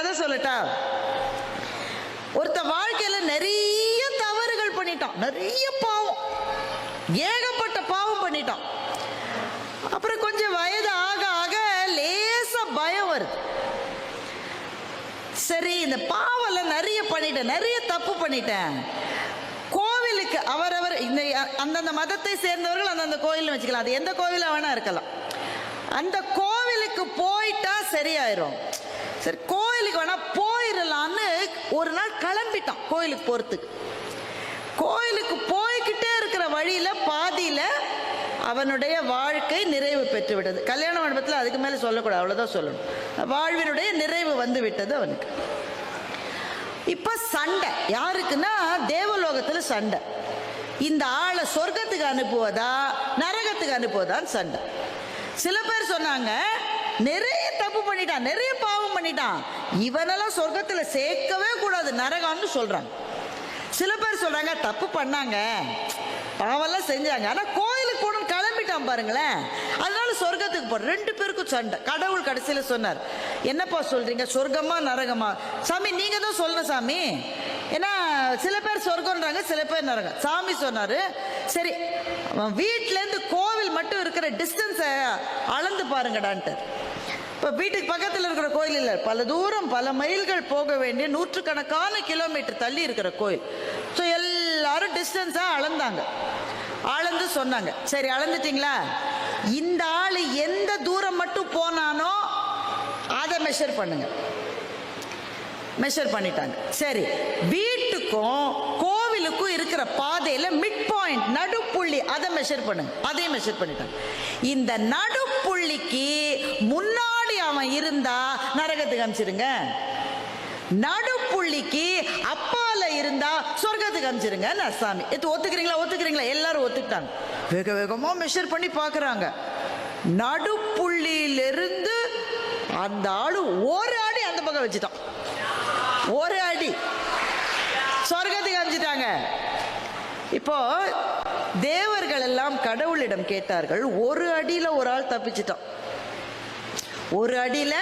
கதை சொல்லட்டா? ஒருத்த வாழ்க்கையில நிறைய தவறுகள் பண்ணிட்டான். நிறைய பாவம். ஏகப்பட்ட பாவம் பண்ணிட்டான். அப்புறம் கொஞ்சம் வயது ஆக ஆக லேச பயம் வருது. சரி இந்த பாவம்லாம் நிறைய பண்ணிட்டேன். நிறைய தப்பு பண்ணிட்டேன். கோவிலுக்கு அவரவர் இந்த அந்தந்த மதத்தை சேர்ந்தவர்கள் அந்தந்த கோயில்னு வச்சுக்கலாம். அது எந்த கோவிலாக வேணா இருக்கலாம். அந்த கோவிலுக்கு போயிட்டா சரியாயிரும். சரி கோயிலுக்கு வேணா போயிடலான்னு ஒரு நாள் கிளம்பிட்டான் கோயிலுக்கு போகிறதுக்கு கோயிலுக்கு போய்கிட்டே இருக்கிற வழியில பாதியில அவனுடைய வாழ்க்கை நிறைவு பெற்று விட்டது. கல்யாண மண்டபத்தில் அதுக்கு மேலே சொல்லக்கூடாது அவ்வளோதான் சொல்லணும். வாழ்வினுடைய நிறைவு வந்து விட்டது அவனுக்கு. இப்போ சண்டை. யாருக்குன்னா தேவலோகத்துல சண்டை. இந்த ஆளை சொர்க்கத்துக்கு அனுப்புவதா நரகத்துக்கு அனுப்புவதான்னு சண்டை. சில பேர் சொன்னாங்க நிறைய தப்பு பண்ணிட்டான் நிறைய பாவம் பண்ணிட்டான். இவனெல்லாம் சொர்க்கத்துல சேர்க்கவே கூடாது நரகம்னு சொல்றாங்க சில பேர் சொல்றாங்க தப்பு பண்ணாங்க. பாவெல்லாம் செஞ்சாங்க. ஆனா கோயிலுக்கு கூட கிளம்பிட்டான் பாருங்களேன். அதனால சொர்க்கத்துக்கு போற ரெண்டு பேருக்கும் சண்டை. கடவுள் கடைசியில சொன்னார் என்னப்பா சொல்றீங்க? சொர்க்கமா நரகமா? சாமி நீங்க தான் சொல்லணும் சாமி. ஏன்னா சில பேர் சொர்க்கம்ன்றாங்க சில பேர் நரகம். சாமி சொன்னார் சரி வீட்டிலேருந்து இருந்து கோவில் மட்டும் இருக்கிற டிஸ்டன்ஸை அளந்து பாருங்கடான்ட்டு இப்போ வீட்டுக்கு பக்கத்தில் இருக்கிற கோயில் இல்லை. பல தூரம் பல மைல்கள் போக வேண்டிய நூற்றுக்கணக்கான கிலோமீட்டர் தள்ளி இருக்கிற கோயில். ஸோ எல்லாரும் டிஸ்டன்ஸாக அளந்தாங்க. அளந்து சொன்னாங்க. சரி அளந்துட்டீங்களா? இந்த ஆள் எந்த தூரம் மட்டும் போனானோ அதை மெஷர் பண்ணுங்க. மெஷர் பண்ணிட்டாங்க. சரி வீட்டுக்கும் கோவிலுக்கும் இருக்கிற பாதையில் மிட் பாயிண்ட் நடுப்புள்ளி அதை மெஷர் பண்ணுங்க. அதையும் மெஷர் பண்ணிட்டாங்க. இந்த நடுப்புள்ளிக்கு முன்னா அவன் இருந்தா நரகத்துக்கு அனுப்பிச்சிருங்க நடுப்புள்ளிக்கு அப்பால இருந்தா சொர்க்கத்துக்கு அமிச்சிருங்க. சாமி? இது ஒத்துக்கிறீங்களா? ஒத்துக்கிறீங்களா? எல்லாரும் ஒத்துக்கிட்டாங்க. வேக வேகமா மெஷர் பண்ணி பாக்குறாங்க. நடுப்புள்ளியிலிருந்து அந்த ஆளு ஒரு அடி அந்த பக்கம் வச்சுட்டான். ஒரு அடி. சொர்க்கத்துக்கு அமிச்சிட்டாங்க. இப்போ தேவர்கள் எல்லாம் கடவுளிடம் கேட்டார்கள் ஒரு அடியில ஒரு ஆள் தப்பிச்சிட்டான். ஒரு அடியில்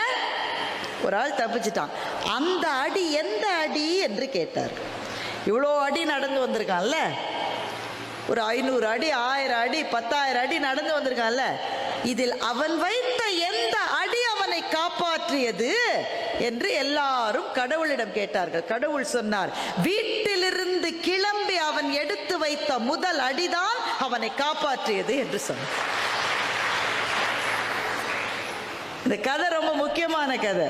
ஒரு ஆள் தப்பிச்சிட்டான். அந்த அடி எந்த அடி என்று கேட்டார். இவ்வளோ அடி நடந்து வந்திருக்கான்ல? ஒரு ஐநூறு அடி ஆயிரம் அடி பத்தாயிரம் அடி நடந்து வந்திருக்கான்ல? இதில் அவன் வைத்த எந்த அடி அவனை காப்பாற்றியது என்று எல்லாரும் கடவுளிடம் கேட்டார்கள். கடவுள் சொன்னார் வீட்டிலிருந்து கிளம்பி அவன் எடுத்து வைத்த முதல் அடிதான் அவனை காப்பாற்றியது என்று சொன்னார். இந்த கதை ரொம்ப முக்கியமான கதை.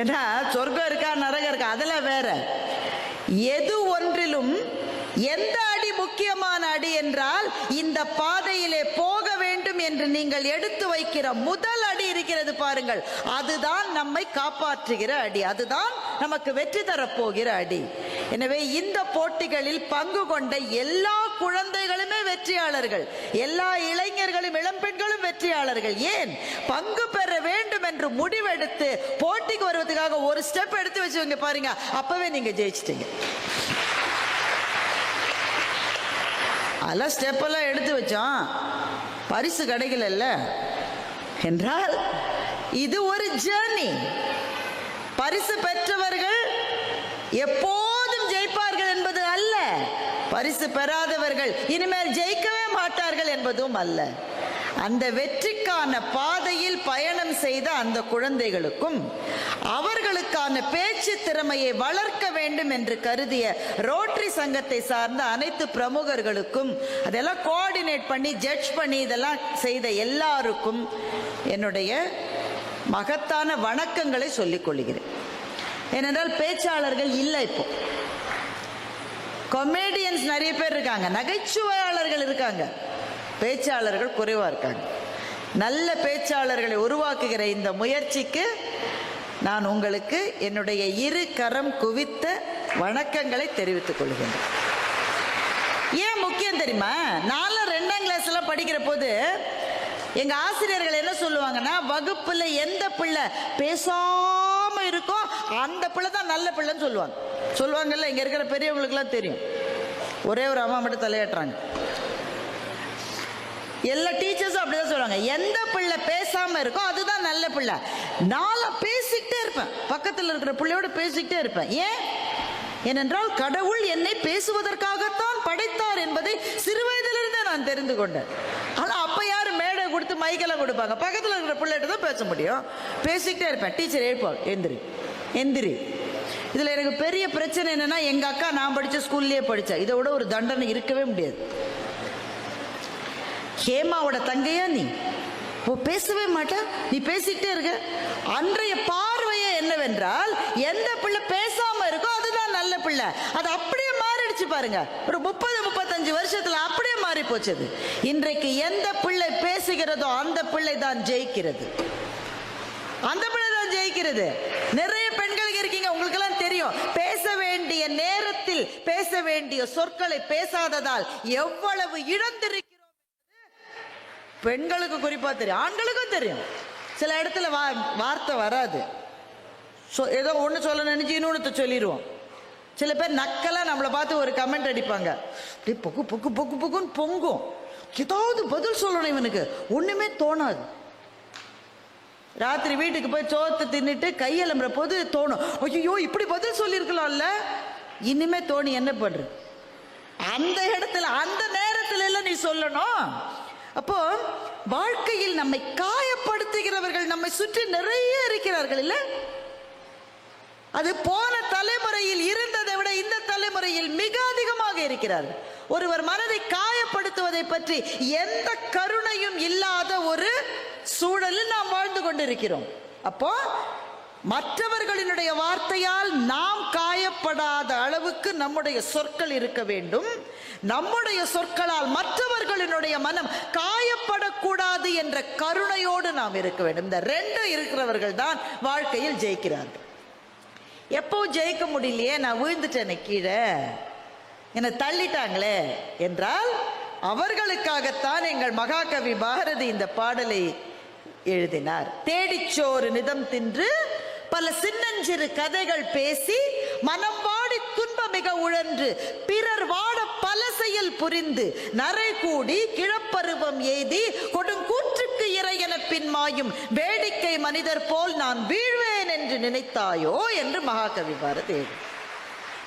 ஏன்னா சொர்க்கம் இருக்கா நரகம் இருக்கா அதெல்லாம் வேற. எது ஒன்றிலும் எந்த அடி முக்கியமான அடி என்றால் இந்த பாதையிலே போக வேண்டும் என்று நீங்கள் எடுத்து வைக்கிற முதல் அடி இருக்கிறது பாருங்கள். அதுதான் நம்மை காப்பாற்றுகிற அடி. அதுதான் நமக்கு வெற்றி தரப்போகிற அடி. எனவே இந்த போட்டிகளில் பங்கு கொண்ட எல்லா குழந்தைகளுமே வெற்றியாளர்கள். எல்லா இளைஞர்களும் இளம்பெண்கள் வெற்றியாளர்கள் ஏன் பங்கு பெற வேண்டும் என்று முடிவெடுத்து போட்டிக்கு வருவதற்காக ஒரு ஸ்டெப் எடுத்து வச்சுங்க பாருங்க அப்பவே நீங்க ஜெயிச்சிட்டீங்க. அதெல்லாம் ஸ்டெப் எல்லாம் எடுத்து வச்சோம். பரிசு கிடைக்கல என்றால் இது ஒரு ஜேர்னி பரிசு பெற்றவர்கள் எப்போதும் ஜெயிப்பார்கள் என்பது அல்ல. பரிசு பெறாதவர்கள் இனிமேல் ஜெயிக்கவே மாட்டார்கள் என்பதும் அல்ல. அந்த வெற்றிக்கான பாதையில் பயணம் செய்த அந்த குழந்தைகளுக்கும் அவர்களுக்கான பேச்சு திறமையை வளர்க்க வேண்டும் என்று கருதிய ரோட்டரி சங்கத்தை சார்ந்த அனைத்து பிரமுகர்களுக்கும் அதெல்லாம் கோஆர்டினேட் பண்ணி ஜட்ஜ் பண்ணி இதெல்லாம் செய்த எல்லாருக்கும் என்னுடைய மகத்தான வணக்கங்களை சொல்லிக் கொள்கிறேன். ஏனென்றால் பேச்சாளர்கள் இல்லை இப்போ. கொமேடியன்ஸ் நிறைய பேர் இருக்காங்க நகைச்சுவையாளர்கள் இருக்காங்க. பேச்சாளர்கள் குறைவாக இருக்காங்க. நல்ல பேச்சாளர்களை உருவாக்குகிற இந்த முயற்சிக்கு நான் உங்களுக்கு என்னுடைய இரு கரம் குவித்த வணக்கங்களை தெரிவித்துக் கொள்கின்றேன். ஏன் முக்கியம் தெரியுமா? நானும் ரெண்டாம் கிளாஸ்ல படிக்கிற போது எங்க ஆசிரியர்கள் என்ன சொல்லுவாங்கன்னா வகுப்புல எந்த பிள்ளை பேசாம இருக்கோ அந்த பிள்ளை தான் நல்ல பிள்ளைன்னு சொல்லுவாங்க. சொல்லுவாங்கல்ல இங்க இருக்கிற பெரியவங்களுக்குலாம் தெரியும். ஒரே ஒரு அம்மா மட்டும் தலையாட்டுறாங்க. எல்லா டீச்சர்ஸும் அப்படிதான் சொல்லுவாங்க. எந்த பிள்ளை பேசாம இருக்கோ அதுதான் நல்ல பிள்ளை. நான் பேசிக்கிட்டே இருப்பேன். பக்கத்தில் இருக்கிற பிள்ளையோட பேசிக்கிட்டே இருப்பேன். ஏன்? ஏனென்றால் கடவுள் என்னை பேசுவதற்காகத்தான் படைத்தார் என்பதை சிறு வயதிலிருந்தே நான் தெரிந்து கொண்டேன். ஆனால் அப்போ யார் மேடை கொடுத்து மைக்கெல்லாம் கொடுப்பாங்க? பக்கத்தில் இருக்கிற பிள்ளைகிட்ட தான் பேச முடியும். பேசிக்கிட்டே இருப்பேன். டீச்சர் எழுப்பாள் எந்திரி எந்திரி. இதில் எனக்கு பெரிய பிரச்சனை என்னென்னா எங்கள் அக்கா நான் படித்த ஸ்கூல்லேயே படித்தேன் இதை விட ஒரு தண்டனை இருக்கவே முடியாது. ஹேமாவோட தங்கையா நீ? ஓ பேசவே மாட்டா நீ பேசிக்கிட்டே இருக்க. அன்றைய பார்வையே என்னவென்றால் எந்த பிள்ளை பேசாம இருக்கோ அதுதான் நல்ல பிள்ளை. அது அப்படியே மாறிடுச்சு பாருங்க. ஒரு முப்பது முப்பத்தஞ்சு வருஷத்துல அப்படியே மாறி போச்சு அது இன்றைக்கு எந்த பிள்ளை பேசுகிறதோ அந்த பிள்ளை தான் ஜெயிக்கிறது. அந்த பிள்ளை தான் ஜெயிக்கிறது. நிறைய பெண்கள் இருக்கீங்க உங்களுக்கெல்லாம் தெரியும். பேச வேண்டிய நேரத்தில் பேச வேண்டிய சொற்களை பேசாததால் எவ்வளவு இழந்திருக்கிறோம் பெண்களுக்கு குறிப்பாக தெரியும். ஆண்களுக்கும் தெரியும். சில இடத்துல வா வார்த்தை வராது. சொ- ஏதோ ஒன்று சொல்ல நினச்சி இன்னொன்று சொல்லிடுவோம் சில பேர் நக்கலாக நம்மளை பார்த்து ஒரு கமெண்ட் அடிப்பாங்க. அப்படியே பொக்கு பொக்கு பொக்கு பொக்குன்னு பொங்கும். ஏதாவது பதில் சொல்லணும் இவனுக்கு. ஒன்றுமே தோணாது. ராத்திரி வீட்டுக்கு போய் சோத்தை தின்னுட்டு கையெலும்புற போது தோணும். ஐயோ இப்படி பதில் சொல்லியிருக்கலாம்ல இனிமே தோணி என்ன பண்ணுற அந்த இடத்துல அந்த நேரத்துல எல்லாம் நீ சொல்லணும். அப்போ வாழ்க்கையில் நம்மை காயப்படுத்துகிறவர்கள் நம்மை சுற்றி நிறைய இருக்கிறார்கள் இல்ல? அது போன தலைமுறையில் இருந்ததை விட இந்த தலைமுறையில் மிக அதிகமாக இருக்கிறார்கள். ஒருவர் மனதை காயப்படுத்துவதை பற்றி எந்த கருணையும் இல்லாத ஒரு சூழலில் நாம் வாழ்ந்து கொண்டிருக்கிறோம். அப்போ மற்றவர்களினுடைய வார்த்தையால் நாம் காயப்படாத அளவுக்கு நம்முடைய சொற்கள் இருக்க வேண்டும். நம்முடைய சொற்களால் மற்றவர்களினுடைய மனம் காயப்படக்கூடாது என்ற கருணையோடு நாம் இருக்க வேண்டும். இந்த ரெண்டும் இருக்கிறவர்கள் தான் வாழ்க்கையில் ஜெயிக்கிறார்கள். எப்பவும் ஜெயிக்க முடியலையே? நான் விழுந்துட்டேனே கீழே. என்னை தள்ளிட்டாங்களே என்றால் அவர்களுக்காகத்தான் எங்கள் மகாகவி பாரதி இந்த பாடலை எழுதினார். தேடிச்சோறு நிதம் தின்று பல சின்னஞ்சிறு கதைகள் பேசி மனம் வாடி துன்ப மிக உழன்று பிறர் வாட பல செயல் புரிந்து நரை கூடி கிழப்பருவம் எய்தி கொடுங்கூற்றுக்கு இறை என பின்மாயும் வேடிக்கை மனிதர் போல் நான் வீழ்வேன் என்று நினைத்தாயோ என்று மகாகவி பாரதி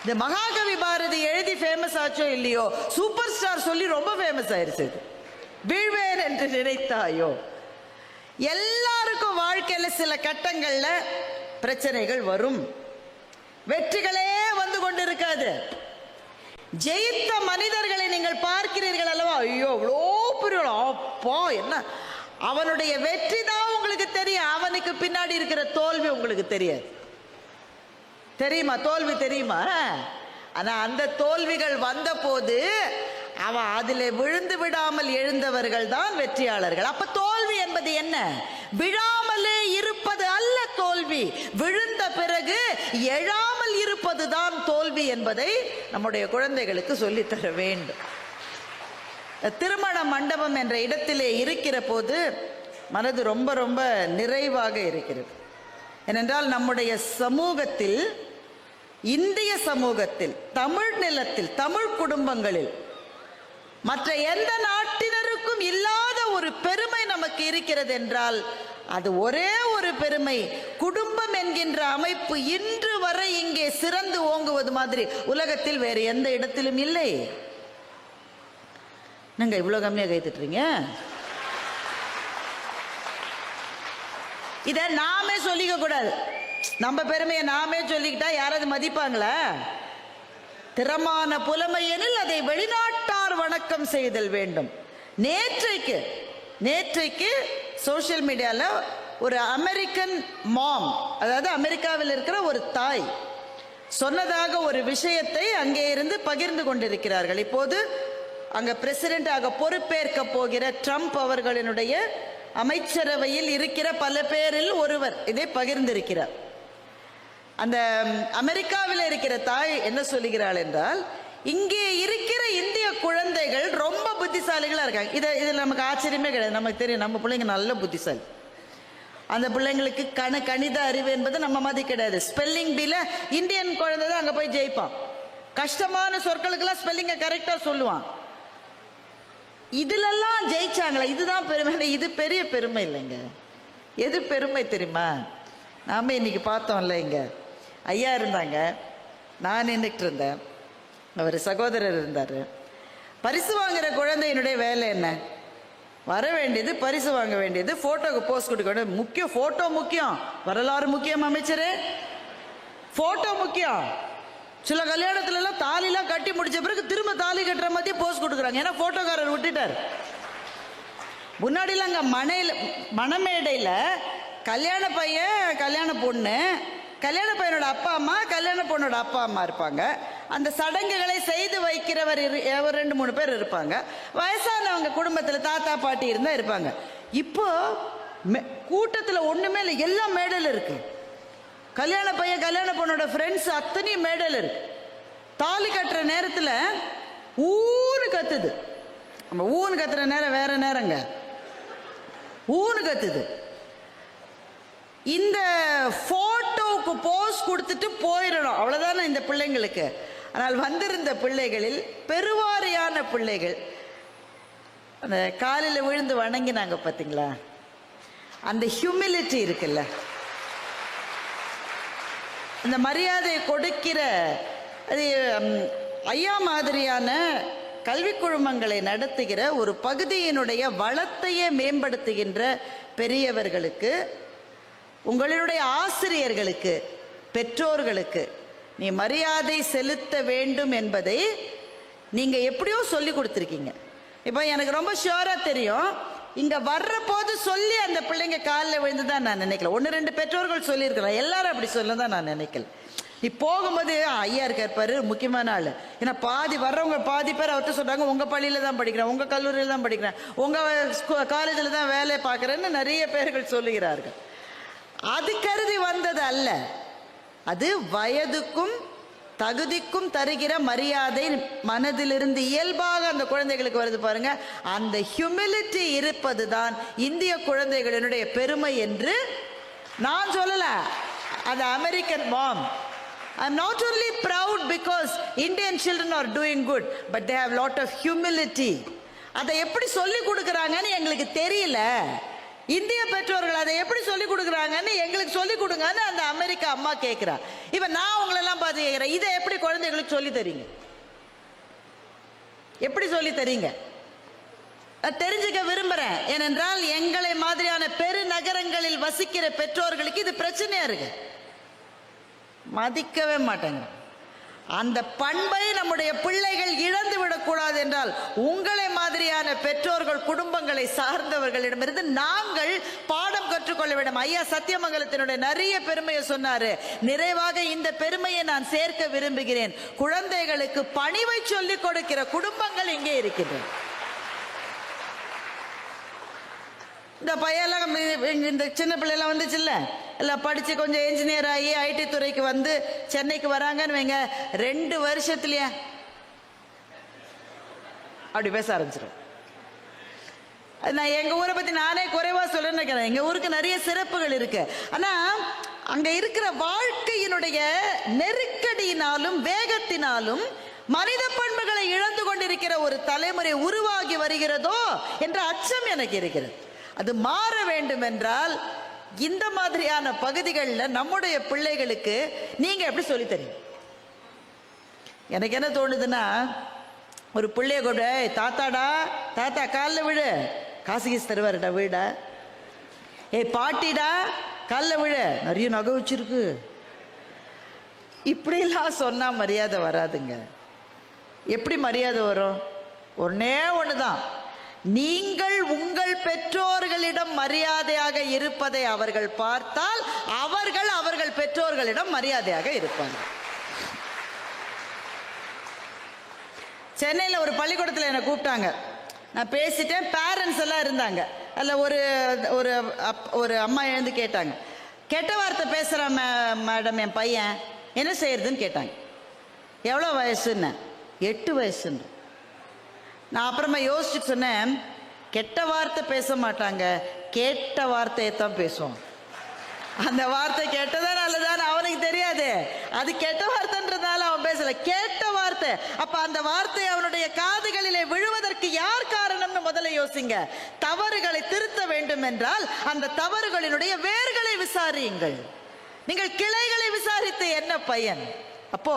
இந்த மகாகவி பாரதி எழுதி ஃபேமஸ் ஆச்சோ இல்லையோ? சூப்பர் ஸ்டார் சொல்லி ரொம்ப ஃபேமஸ் ஆயிருச்சு வீழ்வேன் என்று நினைத்தாயோ? எல்லாருக்கும் வாழ்க்கையில சில கட்டங்கள்ல பிரச்சனைகள் வரும். வெற்றிகளே வந்து கொண்டு இருக்காது ஜெயித்த மனிதர்களை நீங்கள் பார்க்கிறீர்கள் அல்லவா? ஐயோ அவ்வளோ பெரிய அப்பா என்ன? அவனுடைய வெற்றி தான் உங்களுக்கு தெரியும். அவனுக்கு பின்னாடி இருக்கிற தோல்வி உங்களுக்கு தெரியாது. தெரியுமா? தோல்வி தெரியுமா? ஆனா அந்த தோல்விகள் வந்தபோது அவன் அதில் விழுந்து விடாமல் எழுந்தவர்கள் தான் வெற்றியாளர்கள். அப்ப தோல்வி என்பது என்ன? விழாமலே இருப்பது அல்ல தோல்வி. விழுந்த பிறகு எழாமல் இருப்பது தான் தோல்வி. என்பதை நம்முடைய குழந்தைகளுக்கு சொல்லித்தர வேண்டும். திருமண மண்டபம் என்ற இடத்திலே இருக்கிற போது மனது ரொம்ப ரொம்ப நிறைவாக இருக்கிறது. ஏனென்றால் நம்முடைய சமூகத்தில் இந்திய சமூகத்தில் தமிழ் நிலத்தில் தமிழ் குடும்பங்களில் மற்ற எந்த நாட்டினருக்கும் இல்லாத ஒரு பெருமை நமக்கு இருக்கிறது என்றால் அது ஒரே ஒரு பெருமை. குடும்பம் என்கின்ற அமைப்பு இன்று வரை இங்கே சிறந்து ஓங்குவது மாதிரி. உலகத்தில் வேறு எந்த இடத்திலும் இல்லை. நீங்கள் இவ்வளோ கம்மியாக கைத்துட்டுறீங்க இதை நாமே சொல்லிக்க கூடாது. நம்ம பெருமையை நாமே சொல்லிக்கிட்டா யாராவது மதிப்பாங்களா? திறமான புலமையெனில் அதை வெளிநாட்டார் வணக்கம் செய்தல் வேண்டும். நேற்றைக்கு நேற்றைக்கு சோஷியல் மீடியாவில் ஒரு அமெரிக்கன் மாம் அதாவது அமெரிக்காவில் இருக்கிற ஒரு தாய் சொன்னதாக ஒரு விஷயத்தை அங்கே இருந்து பகிர்ந்து கொண்டிருக்கிறார்கள். இப்போது அங்க பிரசிடென்ட் பொறுப்பேற்க போகிற ட்ரம்ப் அவர்களினுடைய அமைச்சரவையில் இருக்கிற பல பேரில் ஒருவர் இதை பகிர்ந்திருக்கிறார். அந்த அமெரிக்காவில் இருக்கிற தாய் என்ன சொல்லுகிறாள் என்றால் இங்கே இருக்கிற இந்திய குழந்தைகள் ரொம்ப புத்திசாலிகளாக இருக்காங்க. இதை இதில் நமக்கு ஆச்சரியமே கிடையாது. நமக்கு தெரியும். நம்ம பிள்ளைங்க நல்ல புத்திசாலி. அந்த பிள்ளைங்களுக்கு கண கணித அறிவு என்பது நம்ம மாதிரி கிடையாது. ஸ்பெல்லிங் பீல இந்தியன் குழந்தை தான் அங்கே போய் ஜெயிப்பான். கஷ்டமான சொற்களுக்கெல்லாம் ஸ்பெல்லிங்கை கரெக்டாக சொல்லுவான். இதுலெல்லாம் ஜெயிச்சாங்களே இதுதான் பெருமை. இது பெரிய பெருமை இல்லைங்க. எது பெருமை தெரியுமா? நாம் இன்னைக்கு பார்த்தோம்ல இங்கே ஐயா இருந்தாங்க. நான் நின்றுட்டு இருந்தேன். அவர் சகோதரர் இருந்தார். பரிசு வாங்குற குழந்தையினுடைய வேலை என்ன? வர வேண்டியது பரிசு வாங்க வேண்டியது ஃபோட்டோக்கு போஸ்ட் கொடுக்க வேண்டியது. முக்கியம் ஃபோட்டோ முக்கியம். வரலாறு முக்கியம் அமைச்சரே. ஃபோட்டோ முக்கியம். சில கல்யாணத்துல எல்லாம் தாலிலாம் கட்டி முடிச்ச பிறகு திரும்ப தாலி கட்டுற மாதிரி போஸ்ட் கொடுக்குறாங்க. ஏன்னா ஃபோட்டோக்காரர் விட்டுட்டார். முன்னாடிலாம் அங்கே மனையில் மணமேடையில் கல்யாண பையன் கல்யாண பொண்ணு கல்யாண பையனோட அப்பா அம்மா கல்யாண பொண்ணோட அப்பா அம்மா இருப்பாங்க. அந்த சடங்குகளை செய்து வைக்கிறவர் ஒரு ரெண்டு மூணு பேர் இருப்பாங்க. வயசானவங்க குடும்பத்தில் தாத்தா பாட்டி இருந்தால் இருப்பாங்க. இப்போ கூட்டத்தில் ஒன்றுமே இல்லை எல்லாம் மேடல் இருக்கு. கல்யாண பையன் கல்யாண பொண்ணோட ஃப்ரெண்ட்ஸ் அத்தனையும் மேடல் இருக்கு. தாலி கட்டுற நேரத்தில் ஊனு கத்துது. நம்ம ஊனு கத்துற நேரம் வேற நேரங்க. ஊனு கத்துது. இந்த போட்டோவுக்கு போஸ் கொடுத்துட்டு போயிடணும். அவ்வளோதானே இந்த பிள்ளைங்களுக்கு? ஆனால் வந்திருந்த பிள்ளைகளில் பெருவாரியான பிள்ளைகள். அந்த காலில் விழுந்து வணங்கினாங்க பார்த்தீங்களா அந்த ஹியூமிலிட்டி இருக்குல்ல. அந்த மரியாதையை கொடுக்கிற அது ஐயா மாதிரியான கல்வி குழுமங்களை நடத்துகிற ஒரு பகுதியினுடைய வளத்தையே மேம்படுத்துகின்ற பெரியவர்களுக்கு உங்களுடைய ஆசிரியர்களுக்கு பெற்றோர்களுக்கு நீ மரியாதை செலுத்த வேண்டும் என்பதை நீங்கள் எப்படியோ சொல்லி கொடுத்துருக்கீங்க. இப்போ எனக்கு ரொம்ப ஷியோரா தெரியும். இங்கே வர்ற போது சொல்லி அந்த பிள்ளைங்க காலில் விழுந்து தான் நான் நினைக்கல. ஒன்று ரெண்டு பெற்றோர்கள் சொல்லியிருக்கிறேன் எல்லாரும் அப்படி சொல்ல தான் நான் நினைக்கல. நீ போகும்போது ஐயா இருக்கார் பாரு முக்கியமான ஆள். ஏன்னா பாதி வர்றவங்க பாதி பேர் அவர்கிட்ட சொல்கிறாங்க உங்கள் பள்ளியில் தான் படிக்கிறேன் உங்கள் கல்லூரியில் தான் படிக்கிறேன் உங்கள் காலேஜில் தான் வேலையை பார்க்குறேன்னு நிறைய பேர்கள் சொல்லுகிறார்கள். அது கருதி வந்தது அல்ல. அது வயதுக்கும் தகுதிக்கும் தருகிற மரியாதை மனதிலிருந்து இயல்பாக அந்த குழந்தைகளுக்கு வருது பாருங்க. அந்த ஹியூமிலிட்டி இருப்பது தான் இந்திய குழந்தைகளினுடைய பெருமை என்று நான் சொல்லல. அது American mom I am not only proud because Indian children are doing good but they have lot of humility அதை எப்படி சொல்லி கொடுக்குறாங்கன்னு எங்களுக்கு தெரியல. இந்திய பெற்றோர்கள் அதை எப்படி சொல்லி கொடுக்குறாங்கன்னு எங்களுக்கு சொல்லி கொடுங்கன்னு அந்த அமெரிக்கா அம்மா கேட்குறா இப்போ நான் உங்களெல்லாம் பார்த்து கேட்குறேன் இதை எப்படி குழந்தைகளுக்கு சொல்லி தரீங்க? எப்படி சொல்லி தரீங்க? தெரிஞ்சுக்க விரும்புகிறேன் ஏனென்றால் எங்களை மாதிரியான பெருநகரங்களில் வசிக்கிற பெற்றோர்களுக்கு இது பிரச்சனையாக இருக்கு. மதிக்கவே மாட்டேங்க. அந்த பண்பை நம்முடைய பிள்ளைகள் இழந்து விடக்கூடாது என்றால் உங்களை மாதிரியான பெற்றோர்கள் குடும்பங்களை சார்ந்தவர்களிடமிருந்து நாங்கள் பாடம் கற்றுக்கொள்ள வேண்டும். ஐயா சத்தியமங்கலத்தினுடைய நிறைய பெருமையை சொன்னாரு. நிறைவாக இந்த பெருமையை நான் சேர்க்க விரும்புகிறேன். குழந்தைகளுக்கு பணிவை சொல்லிக் கொடுக்கிற குடும்பங்கள் இங்கே இருக்கின்றன. இந்த பையெல்லாம் இந்த சின்ன பிள்ளைலாம் வந்துச்சுல்ல? எல்லாம் படித்து கொஞ்சம் என்ஜினியர் ஆகி ஐடி துறைக்கு வந்து சென்னைக்கு வராங்கன்னு வைங்க. ரெண்டு வருஷத்துலயே. அப்படி பேச ஆரம்பிச்சிடும் நான் எங்கள் ஊரை பற்றி நானே குறைவாக சொல்றேன்னு நினைக்கிறேன். எங்கள் ஊருக்கு நிறைய சிறப்புகள் இருக்கு. ஆனால் அங்கே இருக்கிற வாழ்க்கையினுடைய நெருக்கடியினாலும் வேகத்தினாலும் மனித பண்புகளை இழந்து கொண்டிருக்கிற ஒரு தலைமுறை உருவாகி வருகிறதோ என்ற அச்சம் எனக்கு இருக்கிறது. அது மாற வேண்டும் என்றால் இந்த மாதிரியான பகுதிகளில் நம்முடைய பிள்ளைகளுக்கு நீங்கள் எப்படி சொல்லித் தரீங்க எனக்கு என்ன தோணுதுன்னா ஒரு பிள்ளைய கூட "ஏய், தாத்தாடா தாத்தா காலில் விழு. காசு கீசு தருவாருடா வீடா. ஏய் பாட்டிடா காலில் விழு. நிறைய நகை வச்சிருக்கு. இப்படிலாம் சொன்னால் மரியாதை வராதுங்க. எப்படி மரியாதை வரும்? ஒன்றே ஒன்று தான் நீங்கள் உங்கள் பெற்றோர்களிடம் மரியாதையாக இருப்பதை அவர்கள் பார்த்தால் அவர்கள் அவர்கள் பெற்றோர்களிடம் மரியாதையாக இருப்பாங்க சென்னையில் ஒரு பள்ளிக்கூடத்தில் என்னை கூப்பிட்டாங்க. நான் பேசிட்டேன் பேரண்ட்ஸ் எல்லாம் இருந்தாங்க. அதில் ஒரு ஒரு அப்- ஒரு அம்மா எழுந்து கேட்டாங்க. கெட்ட வார்த்தை பேசுகிற மே மேடம் என் பையன். என்ன செய்யறதுன்னு கேட்டாங்க. எவ்வளோ வயசுன்னு? எட்டு வயசுன்னு. நான் அப்புறமா யோசிச்சுட்டு சொன்னேன் கெட்ட வார்த்தை பேச மாட்டாங்க கேட்ட வார்த்தையை தான் பேசுவோம். அந்த வார்த்தை கெட்டதா நல்லதான்னு அவனுக்கு தெரியாது. அது கெட்ட வார்த்தைன்றதால அவன் பேசல. கேட்ட வார்த்தை. அப்ப அந்த வார்த்தை அவனுடைய காதுகளிலே விழுவதற்கு யார் காரணம்னு முதல்ல யோசிங்க. தவறுகளை திருத்த வேண்டும் என்றால் அந்த தவறுகளினுடைய வேர்களை விசாரியுங்கள். நீங்கள் கிளைகளை விசாரித்து என்ன பயன்? அப்போ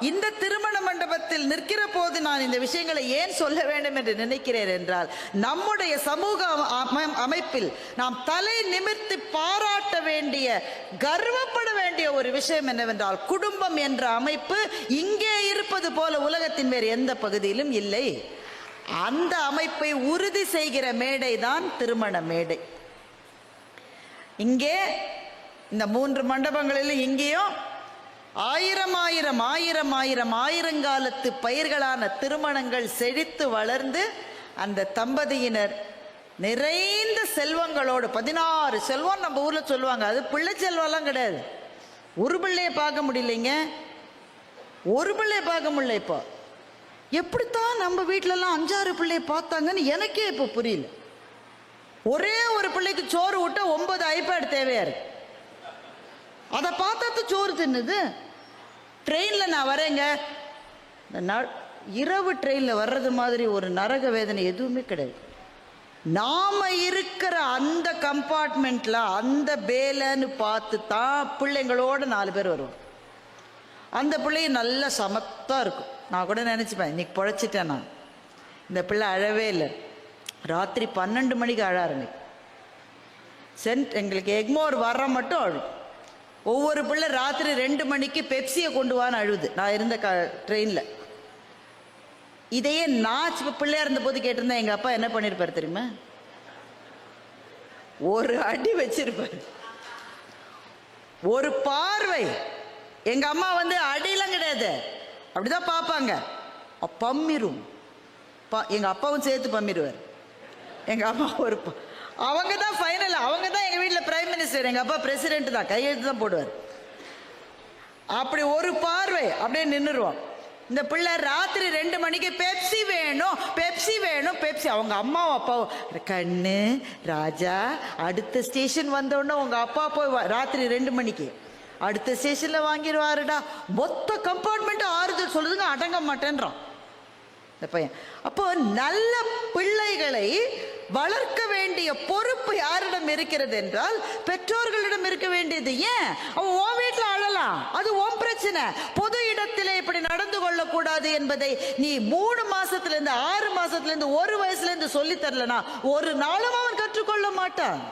இந்த திருமண மண்டபத்தில் நிற்கிற போது நான் இந்த விஷயங்களை ஏன் சொல்ல வேண்டும் என்று நினைக்கிறேன் என்றால் நம்முடைய சமூக அமைப்பில் நாம் தலை நிமிர்த்தி பாராட்ட வேண்டிய கர்வப்பட வேண்டிய ஒரு விஷயம் என்னவென்றால் குடும்பம் என்ற அமைப்பு இங்கே இருப்பது போல உலகத்தின் வேறு எந்த பகுதியிலும் இல்லை. அந்த அமைப்பை உறுதி செய்கிற மேடை தான் திருமண மேடை. இங்கே இந்த மூன்று மண்டபங்களிலும் இங்கேயும் ஆயிரம் ஆயிரம் ஆயிரம் ஆயிரம் ஆயிரங்காலத்து பயிர்களான திருமணங்கள் செழித்து வளர்ந்து அந்த தம்பதியினர் நிறைந்த செல்வங்களோடு பதினாறு செல்வம் நம்ம ஊரில் சொல்லுவாங்க. அது பிள்ளை செல்வம்லாம் கிடையாது. ஒரு பிள்ளையை பார்க்க முடியலைங்க. ஒரு பிள்ளையை பார்க்க முடியல இப்போ. எப்படித்தான் நம்ம வீட்டிலலாம் அஞ்சாறு பிள்ளையை பார்த்தாங்கன்னு எனக்கே இப்போ புரியல. ஒரே ஒரு பிள்ளைக்கு சோறு விட்டால் ஒன்பது ஐபேட் தேவையாக இருக்கு? அதை பார்த்தா சோறு தின்னுது. நான் வரேங்க. இந்த நாள் இரவு ட்ரெயினில் வர்றது மாதிரி ஒரு நரக வேதனை எதுவுமே கிடையாது. நாம இருக்கிற அந்த கம்பார்ட்மெண்ட்டில் அந்த பேலன்னு பார்த்து தான் பிள்ளைங்களோட நாலு பேர் வருவோம். அந்த பிள்ளைய நல்ல சமத்தாக இருக்கும். நான் கூட நினச்சிப்பேன் இன்னைக்கு பொழைச்சிட்டேன் நான். இந்த பிள்ளை அழவே இல்லை. ராத்திரி பன்னெண்டு மணிக்கு அழ ஆரம்பிக்கும் சென்ட் எங்களுக்கு எக்மோர் வர்ற மட்டும் அழும். ஒவ்வொரு பிள்ளை ராத்திரி ரெண்டு மணிக்கு பெப்சியை கொண்டு வான்னு அழுது. நான் இருந்த க ட்ரெயினில் இதையே நான் சின்ன பிள்ளையாக இருந்தபோது கேட்டிருந்தேன் எங்கள் அப்பா என்ன பண்ணியிருப்பார் தெரியுமா? ஒரு அடி வச்சிருப்பார். ஒரு பார்வை. எங்கள் அம்மா வந்து அடியெல்லாம் கிடையாது. அப்படிதான் பார்ப்பாங்க. பம்மிரும். பா- எங்கள் அப்பாவும் சேர்த்து பம்மிடுவார் எங்கள் அம்மா ஒரு ப- அவங்க தான் ஃபைனல் அவங்க தான் எங்கள் வீட்டில் பிரைம் மினிஸ்டர் எங்கள் அப்பா பிரசிடென்ட் தான். கையெழுத்து தான் போடுவார். அப்படி ஒரு பார்வை அப்படியே நின்றுருவோம் இந்த பிள்ளை ராத்திரி ரெண்டு மணிக்கு பெப்சி வேணும் பெப்சி வேணும் பெப்சி அவங்க அம்மாவும் அப்பாவும் கண்ணு ராஜா அடுத்த ஸ்டேஷன் வந்தோடனே உங்க அப்பா போய் வா- ராத்திரி ரெண்டு மணிக்கு. அடுத்த ஸ்டேஷன்ல வாங்கிடுவாருடா. மொத்த கம்பார்ட்மெண்ட் ஆறுதல் சொல்லுதுங்க அடங்க மாட்டேன்றான். இந்த பையன். அப்போ நல்ல பிள்ளைகளை வளர்க்க வேண்டிய பொறுப்பு யாரிடம் இருக்கிறது என்றால் பெற்றோர்களிடம் இருக்க வேண்டியது ஏன்? அவன் உன் வீட்டில் அழலாம். அது உன் பிரச்சனை. பொது இடத்திலே இப்படி நடந்து கொள்ளக்கூடாது என்பதை நீ மூணு மாசத்துல இருந்து ஆறு மாசத்துல இருந்து ஒரு வயசுல இருந்து சொல்லி தரலனா ஒரு நாளும் அவன் கற்றுக்கொள்ள மாட்டான்.